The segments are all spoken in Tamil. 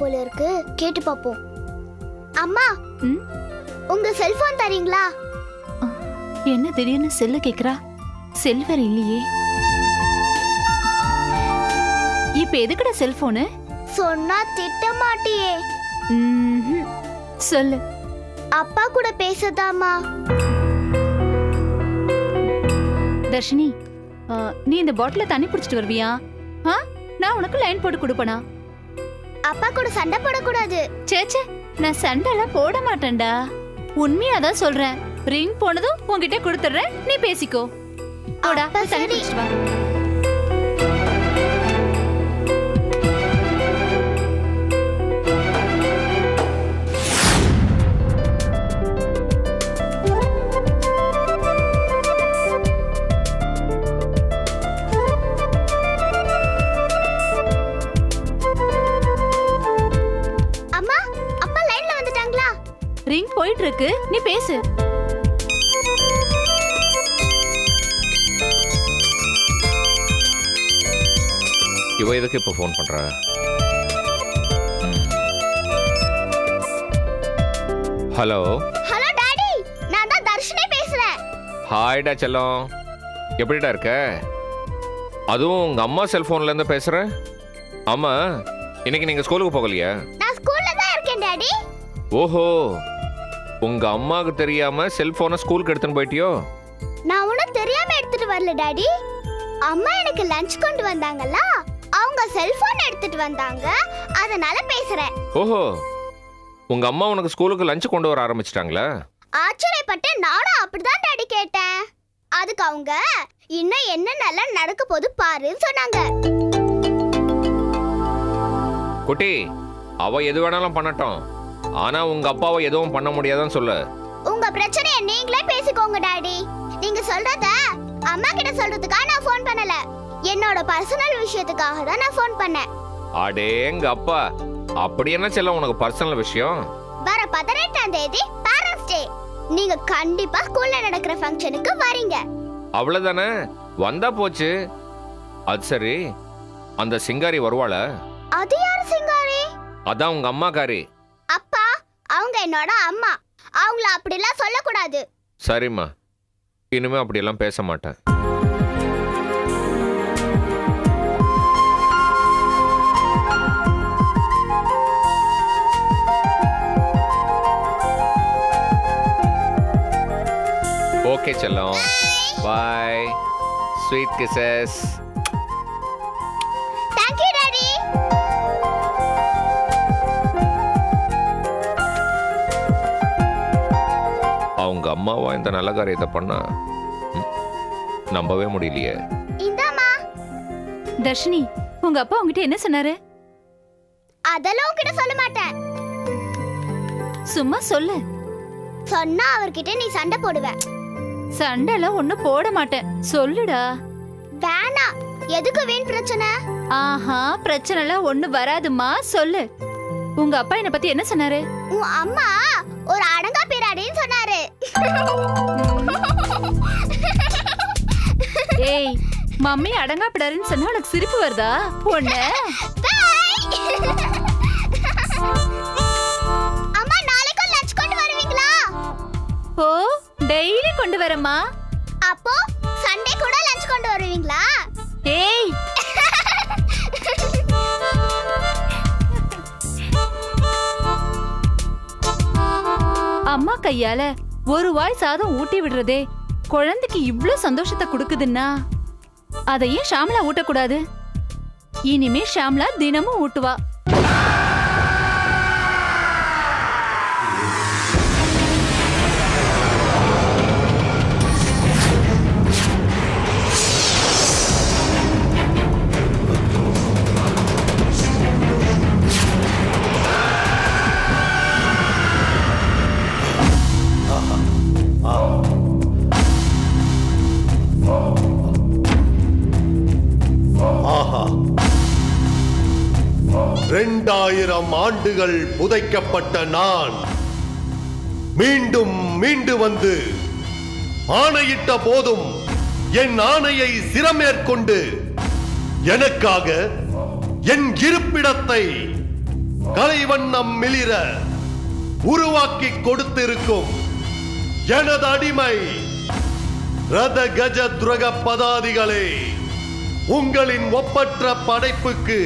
போல இருக்கு. கேட்டு பாப்போம். அம்மா? உங்க செல்போன் தரீங்களா? என்ன திடீர்னு செல்ல கேக்குறா? செல்வர் இல்லையே. இப்ப எதுக்குடா செல்போனு? சொன்னா திட்ட மாட்டியே. சொல்லு. அப்பா கூட பேசதாமா தர்ஷினி நீ இந்த பாட்டில தண்ணி பிடிச்சிட்டு வருவியா? நான் உனக்கு லைன் போட்டு கொடுப்பனா? அப்பா கூட சண்டை போடக்கூடாது. சேச்சே நான் சண்டைலாம் போட மாட்டேன்டா. உண்மையா தான் சொல்றேன். ரிங் போனதும் உன்கிட்ட கொடுத்துடுறேன். நீ பேசிக்கோ. போடா அப்ப போய் தண்ணி சரி. வா. போயிட்டு இருக்கு நீ பேசு. இவ எதுக்கு இப்போ ஃபோன் பண்றா? ஹலோ ஹலோ டாடி நான் தான் தர்ஷினி பேசுறேன். ஹாய்டா செல்லம். எப்படிடா இருக்க? அதுவும் உங்க அம்மா செல்போன்ல இருந்து பேசுற? ஆமா. இன்னைக்கு நீங்க ஸ்கூலுக்கு போகலையா? நான் ஸ்கூல்ல தான் இருக்கேன் டாடி ஓஹோ. உங்க அம்மாவுக்கு தெரியாம செல்போனை ஸ்கூலுக்கு எடுத்துன்னு போயிட்டியோ? நான் உனக்கு தெரியாம எடுத்துட்டு வரல டாடி. அம்மா எனக்கு லஞ்ச் கொண்டு வந்தாங்கல்ல அவங்க செல்போன் எடுத்துட்டு வந்தாங்க. அதனால பேசுறேன். ஓஹோ. உங்க அம்மா உனக்கு ஸ்கூலுக்கு லஞ்ச் கொண்டு வர ஆரம்பிச்சிட்டாங்களா? ஆச்சரியப்பட்டு நானும் அப்படிதான் டாடி கேட்டேன். அதுக்கு அவங்க இன்னும் என்னென்னலாம் நடக்க போது பாருன்னு சொன்னாங்க. குட்டி அவ எது வேணாலும் பண்ணட்டும். ஆனா உங்க அப்பாவை எதுவும் பண்ண முடியாதுன்னு சொல்லு. உங்க பிரச்சனையை நீங்களே பேசிக்கோங்க டாடி. நீங்க சொல்றத அம்மா கிட்ட சொல்றதுக்காக நான் ஃபோன் பண்ணல. என்னோட பர்சனல் விஷயத்துக்காக தான் நான் ஃபோன் பண்ணேன். அடேங்க அப்பா அப்படி என்ன செல்லம் உனக்கு பர்சனல் விஷயம்? வர பதினெட்டாம் தேதி பேரண்ட்ஸ் டே நீங்க கண்டிப்பா ஸ்கூல்ல நடக்கிற ஃபங்க்ஷனுக்கு வரீங்க. அவ்வளவுதானே? வந்தா போச்சு. அது சரி. அந்த சிங்காரி வருவாள? அது யாரு சிங்காரி? அதான் உங்க அப்பா அவங்க என்னோட அம்மா. அவங்கள அப்படிலாம் சொல்லக்கூடாது. சரிம்மா. இனிமே அப்படியெல்லாம் பேச மாட்டேன். ஓகே செல்லம். பாய் ஸ்வீட் கிசஸ் அம்மாவா இந்த நல்ல காரியத்தை பண்ணா? நம்பவே முடியலையே. இந்தாம்மா. தர்ஷினி உங்க அப்பா உங்ககிட்ட என்ன சொன்னாரு? அதெல்லாம் உன்கிட்ட சொல்ல மாட்டேன். சும்மா சொல்லு. சொன்னா அவர்கிட்ட நீ சண்டை போடுவ. சண்டைலாம் ஒண்ணும் போட மாட்டேன். சொல்லுடா. வேணாம் எதுக்கு வீண் பிரச்சனை? ஆஹா பிரச்சனை எல்லாம் ஒண்ணு வராதுமா சொல்லு. உங்க அப்பா என்ன பத்தி என்ன சொன்னாரு? உன் அம்மா ஒரு அடங்கா பேராடின்னு சொன்னாரு. ஏய் மம்மி அடங்காப்பிடாருன்னு சொன்னா உனக்கு சிரிப்பு வருதா? பொண்ணு. அம்மா நாளைக்கும் லஞ்ச் கொண்டு வருவீங்களா? ஓ டெய்லி கொண்டு வரமா அப்போ சண்டே கூட லஞ்ச் கொண்டு வருவீங்களா? கையால ஒரு வாய் சாதம் ஊட்டி விடுறதே குழந்தைக்கு இவ்ளோ சந்தோஷத்தை கொடுக்குதுன்னா? அதையும் ஷாம்லா ஊட்டக்கூடாது. இனிமே ஷாம்லா தினமும் ஊட்டுவா. இரண்டாயிரம் ஆண்டுகள் புதைக்கப்பட்ட நான் மீண்டும் மீண்டு வந்து ஆணையிட்ட போதும் என் ஆணையை சிரமேற்கொண்டு எனக்காக என் இருப்பிடத்தை கலைவண்ணம் மிளிர உருவாக்கி கொடுத்திருக்கும் எனது அடிமை ரத கஜ துரக பதாதிகளே உங்களின் ஒப்பற்ற படைப்புக்கு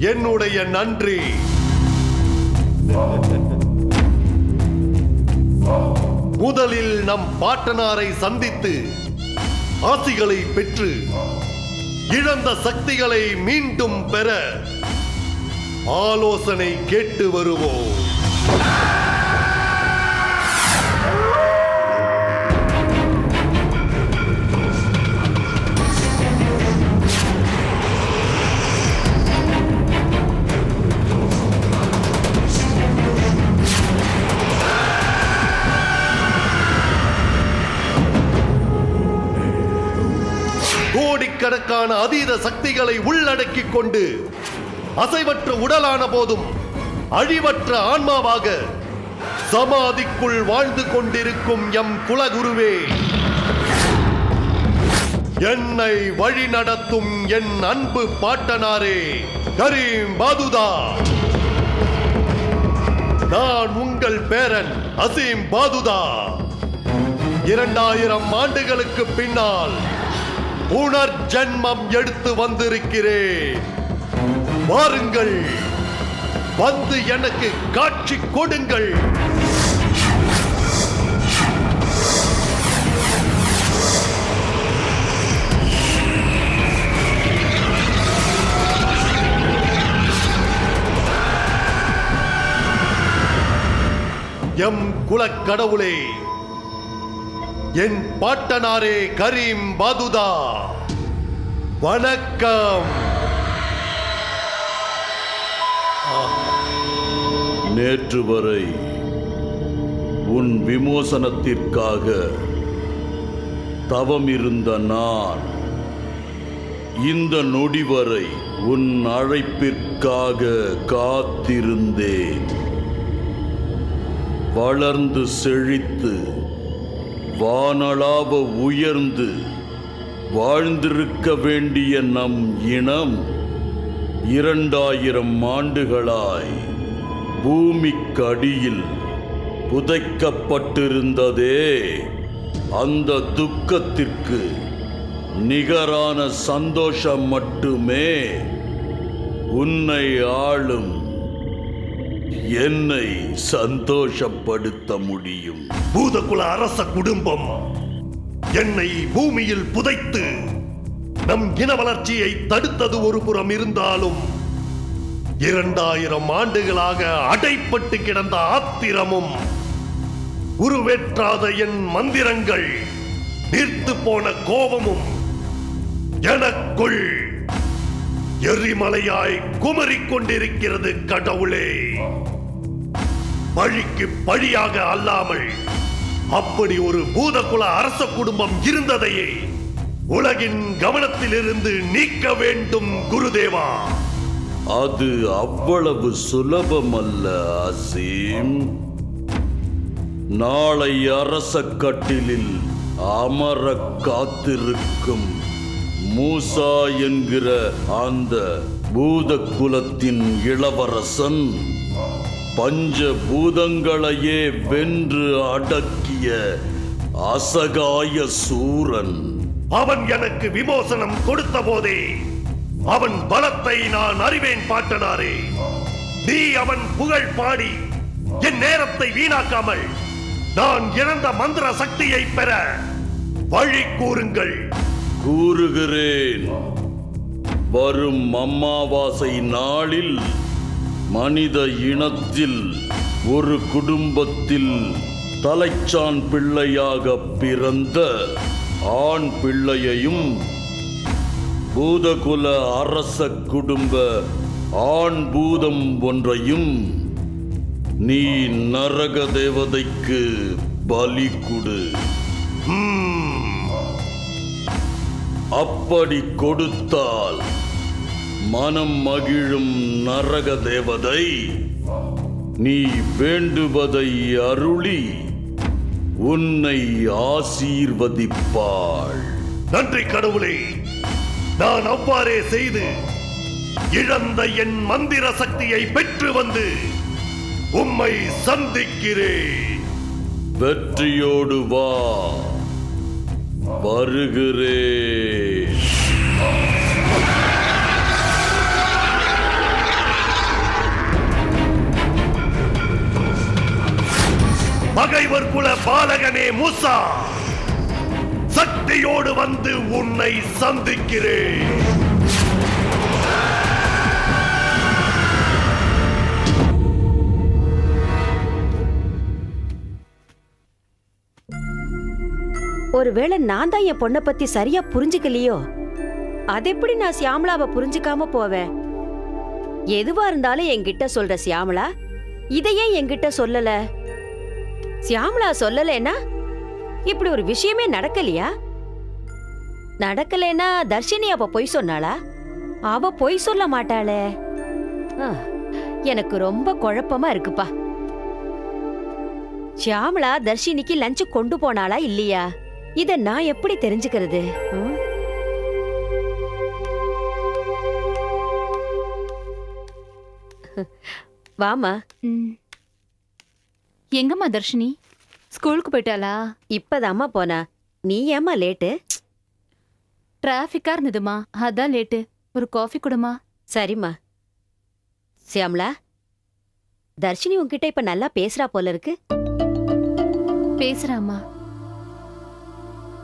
என்னுடைய நன்றி. முதலில் நம் பாட்டனாரை சந்தித்து ஆசிகளை பெற்று இழந்த சக்திகளை மீண்டும் பெற ஆலோசனை கேட்டு வருவோம். கோடிக்கணக்கான அதீத சக்திகளை உள்ளடக்கிக் கொண்டு அசைவற்ற உடலான போதும் அழிவற்ற ஆன்மாவாக சமாதிக்குள் வாழ்ந்து கொண்டிருக்கும் எம் குலகுருவே. என்னை வழி நடத்தும் என் அன்பு பாட்டனாரே கரீம் பாதுதா. நான் உங்கள் பேரன் அசீம் பாதுதா. இரண்டாயிரம் ஆண்டுகளுக்கு பின்னால் புனர் ஜென்மம் எடுத்து வந்திருக்கிறேன். வாருங்கள். வந்து எனக்கு காட்சி கொடுங்கள். எம் குலக்கடவுளே என் பாட்டனாரே கரீம் பாதுதா. வணக்கம். நேற்று வரை உன் விமோசனத்திற்காக தவம் இருந்த நான் இந்த நொடி வரை உன் அழைப்பிற்காக காத்திருந்தேன். வளர்ந்து செழித்து வானளாவ உயர்ந்து வாழ்ந்திருக்க வேண்டிய நம் இனம் இரண்டாயிரம் ஆண்டுகளாய் பூமிக்கடியில் புதைக்கப்பட்டிருந்ததே. அந்த துக்கத்திற்கு நிகரான சந்தோஷம் மட்டுமே உன்னை ஆளும். என்னை சந்தோஷப்படுத்த முடியும். பூதகுல அரச குடும்பம் என்னை பூமியில் புதைத்து நம் இன வளர்ச்சியை தடுத்தது ஒரு புறம் இருந்தாலும் இரண்டாயிரம் ஆண்டுகளாக அடைப்பட்டு கிடந்த ஆத்திரமும் உருவேற்றாத என் மந்திரங்கள் நீர்த்து போன கோபமும் எனக்குள் எரிமலையாய் குமரிக் கொண்டிருக்கிறது கடவுளே. பழிக்கு பழியாக அல்லாமல் அப்படி ஒரு பூதகுல அரச குடும்பம் இருந்ததையே உலகின் கவனத்திலிருந்து நீக்க வேண்டும் குருதேவா. அது அவ்வளவு சுலபமல்ல அசீம். நாளை அரச கட்டிலில் அமர காத்திருக்கும் மூசா என்கிற அந்த பூத குலத்தின் இளவரசன் பஞ்ச பூதங்களையே வென்று அடக்கிய அசகாய சூரன். அவன் எனக்கு விமோசனம் கொடுத்த போதே அவன் பலத்தை நான் அறிவேன் பாட்டனாரே. நீ அவன் புகழ் பாடி என் நேரத்தை வீணாக்காமல் நான் இழந்த மந்திர சக்தியை பெற வழி கூறுங்கள். கூறுகிறேன். வரும் அம்மாவாசை நாளில் மனித இனத்தில் ஒரு குடும்பத்தில் தலைச்சான் பிள்ளையாக பிறந்த ஆண் பிள்ளையையும் பூதகுல அரச குடும்ப ஆண் பூதம் ஒன்றையும் நீ நரக தேவதைக்கு பலி கொடு. அப்படி கொடுத்தால் மனம் மகிழும் நரக தேவதை நீ வேண்டுவதை அருளி உன்னை ஆசீர்வதிப்பாள். நன்றி கடவுளே நான் அவ்வாறே செய்து இழந்த என் மந்திர சக்தியை பெற்று வந்து உம்மை சந்திக்கிறேன். வெற்றியோடு வா. வருகிறேன். பகைவர் குல பாலகனே மூசா சக்தியோடு வந்து உன்னை சந்திக்கிறேன். ஒருவேளை நான் தான் என் பொண்ணை பத்தி சரியா புரிஞ்சுக்கலையோ? அதெப்படி நான் சியாமளாவை புரிஞ்சுக்காம போவேன்? எதுவா இருந்தாலும் என்கிட்ட சொல்ற சியாமலா? இதையே என்கிட்ட சொல்லல? சியாமலா சொல்லலன்னா இப்படி ஒரு விஷயமே நடக்கலையா? நடக்கலைன்னா தர்ஷினி அவ பொய் சொன்னாளா? அவ பொய் சொல்ல மாட்டாளே. ஆ, எனக்கு ரொம்ப குழப்பமா இருக்குப்பா. ஷியாமளா தர்ஷினிக்கு லஞ்ச் கொண்டு போனாளா இல்லையா? இத நான் எப்படி தெரிஞ்சுக்கிறது? ம்? வாமா. ம். எங்கம்மா தர்ஷினி? ஸ்கூலுக்கு போயிட்டாளா? இப்பதாம்மா போனா. நீ ஏம்மா லேட்டு? டிராஃபிக்கா இருந்ததுமா அதான் லேட்டு. ஒரு காஃபி கொடுமா? சரிம்மா. சியாமளா தர்ஷினி உன்கிட்ட இப்ப நல்லா பேசுறா போல இருக்கு. பேசுறாம்மா.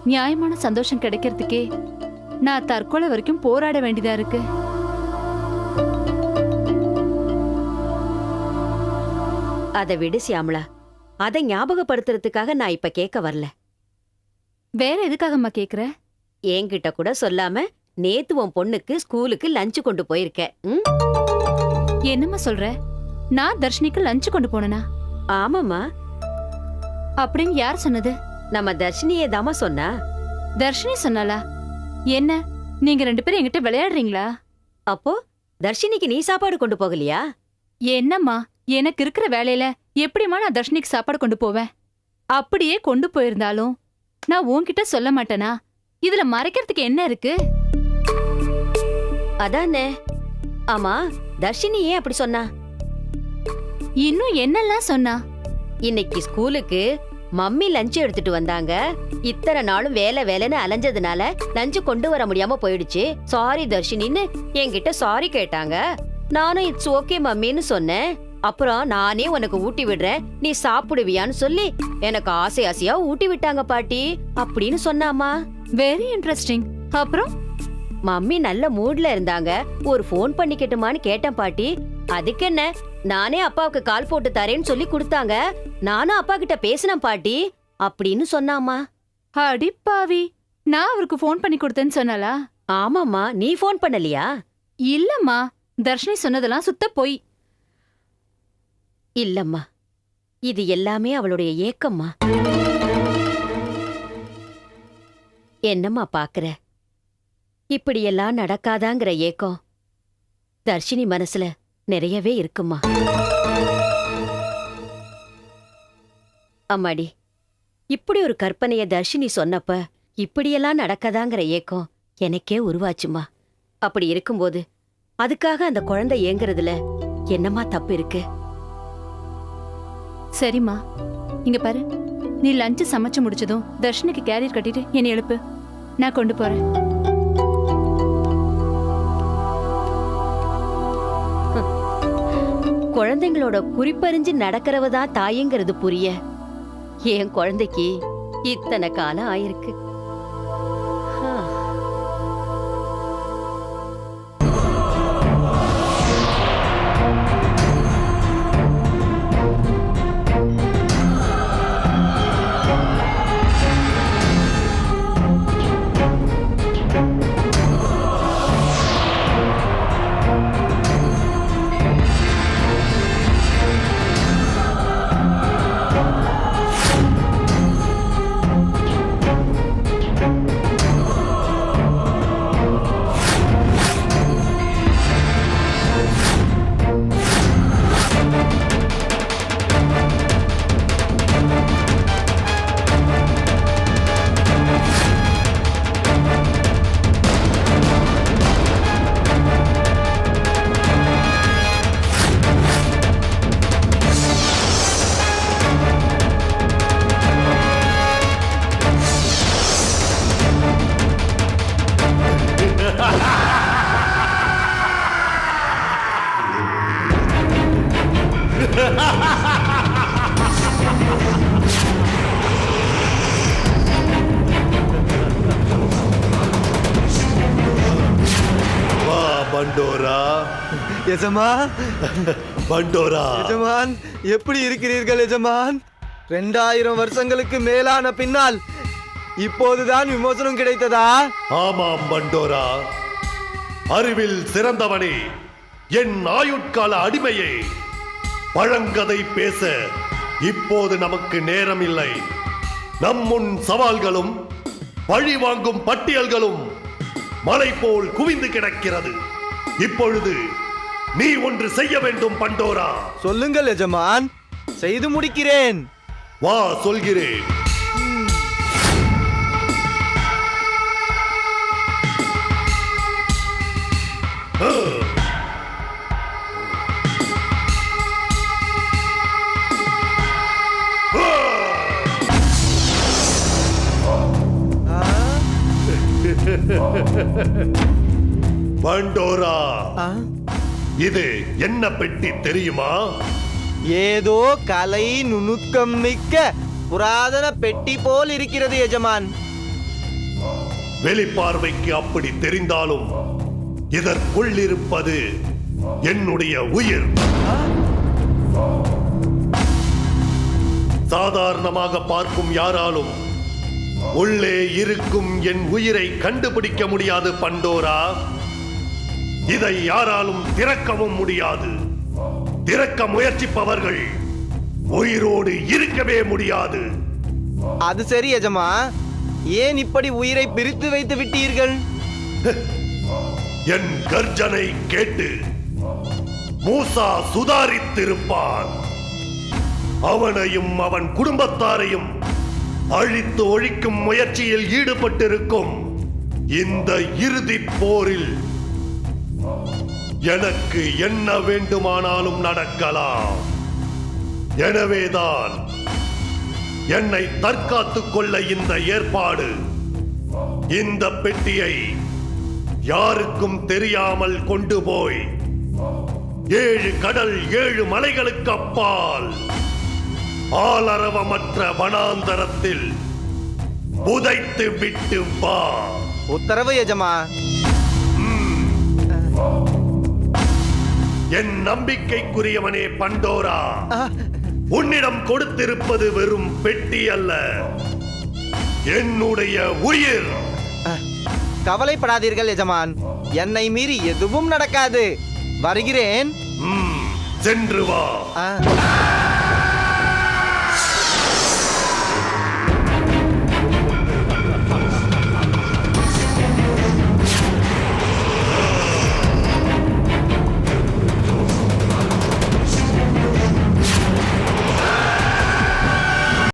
நியாயமான சந்தோஷம் கிடைக்கிறதுக்கே நான் தற்கொலை வரைக்கும் போராட வேண்டியதா இருக்கு. அதை விடு சியாமளா அதை ஞாபகப்படுத்துறதுக்காக நான் இப்ப கேட்க வரல. வேற எதுக்காகம்மா கேக்குற? என்கிட்ட கூட சொல்லாம நேத்து உன் பொண்ணுக்கு ஸ்கூலுக்கு லஞ்ச் கொண்டு போயிருக்க. ம்? என்னம்மா சொல்ற? நான் தர்ஷினிக்கு லஞ்ச் கொண்டு போனனா? ஆமாம்மா. அப்படின்னு யார் சொன்னது? நம்ம தர்ஷினியே தாமா சொன்னா? தர்ஷினி சொன்னாளா? என்ன நீங்க ரெண்டு பேரும் என்கிட்ட விளையாடுறீங்களா? அப்போ தர்ஷினிக்கு நீ சாப்பாடு கொண்டு போகலையா? என்னம்மா எனக்கு இருக்கிற வேலையில எப்படிம்மா நான் தர்ஷினிக்கு சாப்பாடு கொண்டு போவேன்? அப்படியே கொண்டு போயிருந்தாலும் நான் உன்கிட்ட சொல்ல மாட்டேனா? இதுல மறைக்கிறதுக்கு என்ன இருக்கு? அதானே. ஆமா தர்ஷினி ஏன் அப்படி சொன்னா? இன்னும் என்னெல்லாம் சொன்னா? இன்னைக்கு ஸ்கூலுக்கு மம்மி லஞ்ச் எடுத்துட்டு வந்தாங்க. இத்தனை நாளும் வேலை வேலைன்னு அலைஞ்சதுனால லஞ்ச் கொண்டு வர முடியாம போயிடுச்சு. சாரி தர்ஷினின்னு என்கிட்ட சாரி கேட்டாங்க. நானும் இட்ஸ் ஓகே மம்மின்னு சொன்னேன். அப்புறம் நானே உனக்கு ஊட்டி விடுறேன். நீ சாப்பிடுவியான்னு சொல்லி எனக்கு ஆசை ஆசையா ஊட்டி விட்டாங்க பாட்டி அப்படின்னு சொன்னாமா வெரி இன்ட்ரெஸ்டிங் அப்புறம்? மம்மி நல்ல மூட்ல இருந்தாங்க. ஒரு ஃபோன் பண்ணிக்கட்டுமான்னு கேட்டேன் பாட்டி. அதுக்கு என்ன நானே அப்பாவுக்கு கால் போட்டு தரேன்னு சொல்லி கொடுத்தாங்க. நானும் அப்பா கிட்ட பேசினேன் பாட்டி. அப்படின்னு சொன்னாமா அடிப்பாவி நான் அவருக்கு ஃபோன் பண்ணி கொடுத்தேன்னு சொன்னாளா ஆமாம்மா நீ ஃபோன் பண்ணலையா? இல்லம்மா. தர்ஷினி சொன்னதெல்லாம் சுத்த பொய். இல்லம்மா. இது எல்லாமே அவளுடைய ஏக்கம்மா. என்னம்மா பாக்குற? இப்படியெல்லாம் நடக்காதாங்கிற ஏக்கம். தர்ஷினி மனசுல நிறையவே இருக்குமா? அம்மாடி இப்படி ஒரு கற்பனைய தர்ஷினி சொன்னப்ப இப்படியெல்லாம் நடக்கதாங்கிற ஏக்கம் எனக்கே உருவாச்சுமா? அப்படி இருக்கும்போது அதுக்காக அந்த குழந்தை ஏங்குறதுல என்னம்மா தப்பு இருக்கு? சரிம்மா. இங்க பாரு. நீ லஞ்சு சமைச்சு முடிச்சதும் தர்ஷினிக்கு கேரியர் கட்டிட்டு என்னை எழுப்பு. நான் கொண்டு போறேன். குழந்தைங்களோட குறிப்பறிஞ்சு நடக்கிறவ தான் தாய்ங்கிறது புரிய. என் குழந்தைக்கு இத்தனை காலம் ஆயிருக்கு. எஜமா பண்டோரா. எஜமான் எப்படி இருக்கிறீர்கள் எஜமான்? ரெண்டாயிரம் வருஷங்களுக்கு மேலான பின்னால் இப்போதுதான் விமோசனம் கிடைத்ததா? ஆமாம் பண்டோரா. அறிவில் சிறந்தவனே என் ஆயுட்கால அடிமையே. பழங்கதை பேச இப்போது நமக்கு நேரம் இல்லை நம் முன் சவால்களும் பழி வாங்கும் பட்டியல்களும் மலை போல் குவிந்து கிடக்கிறது. இப்பொழுது நீ ஒன்று செய்ய வேண்டும் பண்டோரா. சொல்லுங்கள் எஜமான். செய்து முடிக்கிறேன். வா சொல்கிறேன். பண்டோரா. இது என்ன பெட்டி தெரியுமா? ஏதோ கலை நுணுக்கம் மிக்க புராதன பெட்டி போல் இருக்கிறது எஜமான். வெளிப்பார்வைக்கு அப்படி தெரிந்தாலும் இதற்குள் இருப்பது என்னுடைய உயிர். சாதாரணமாக பார்க்கும் யாராலும் உள்ளே இருக்கும் என் உயிரை கண்டுபிடிக்க முடியாது பண்டோரா. இதை யாராலும் திறக்கவும் முடியாது. திறக்க முயற்சிப்பவர்கள் உயிரோடு இருக்கவே முடியாது. அது சரி எஜமா. ஏன் இப்படி உயிரை பிரித்து வைத்து விட்டீர்கள்? என் கர்ஜனை கேட்டு மூசா சுதாரித்திருப்பான். அவனையும் அவன் குடும்பத்தாரையும் அழித்து ஒழிக்கும் முயற்சியில் ஈடுபட்டிருக்கும் இந்த இறுதிப் போரில் எனக்கு என்ன வேண்டுமானாலும் நடக்கலாம். எனவேதான் என்னை தற்காத்துக் கொள்ள இந்த ஏற்பாடு. இந்த பெட்டியை யாருக்கும் தெரியாமல் கொண்டு போய் ஏழு கடல் ஏழு மலைகளுக்கு அப்பால் ஆளரவமற்ற வனாந்தரத்தில் புதைத்து விட்டு வா. உத்தரவு எஜமா. என் நம்பிக்கைக்குரியவனே பண்டோரா. உன்னிடம் கொடுத்திருப்பது வெறும் பெட்டி அல்ல. என்னுடைய உயிர். கவலைப்படாதீர்கள் எஜமான். என்னை மீறி எதுவும் நடக்காது. வருகிறேன். சென்று வா.